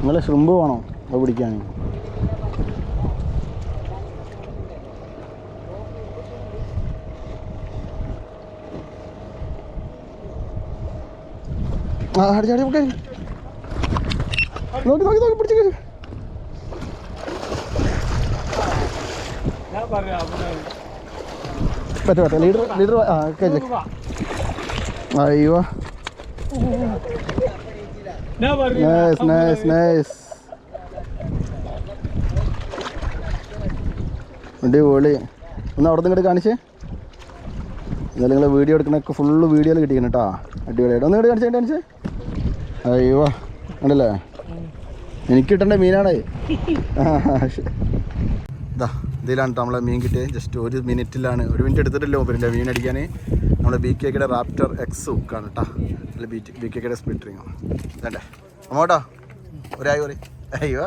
നിങ്ങൾ ഷ്രിമ്പ് വേണോ അത് പിടിക്കാൻ. ആ ഒക്കെ പറ്റ അയ്യോ. Nice nice, nice. അടിപൊളി. ഒന്ന് അവിടെ നിന്ന് ഇങ്ങോട്ട് കാണിച്ചേ. എന്നാലും നിങ്ങൾ വീഡിയോ എടുക്കണൊക്കെ ഫുള്ള് വീഡിയോയിൽ കിട്ടിക്കണം കേട്ടോ അടിപൊളിയായിട്ട്. ഒന്ന് ഇങ്ങോട്ട് കാണിച്ചേ കാണിച്ചേ. അയ്യോ ഉണ്ടല്ലേ എനിക്ക് കിട്ടേണ്ട മീനാണ്. ഇതാ ഇതിലാണ് നമ്മളെ മീൻ കിട്ടിയത്. ജസ്റ്റ് ഒരു മിനിറ്റിലാണ്. ഒരു മിനിറ്റ് എടുത്തിട്ടില്ല പിന്നെ മീൻ അടിക്കാൻ നമ്മളെ ബി കെയുടെ റാപ്റ്റർ എക്സ് ഹുക്കാണ് കേട്ടോ അല്ല ബി ബി കെയുടെ സ്പ്ലിറ്ററിങ് വേണ്ടേ? അങ്ങോട്ടോ. ഒരായി ഒരു അയ്യോ.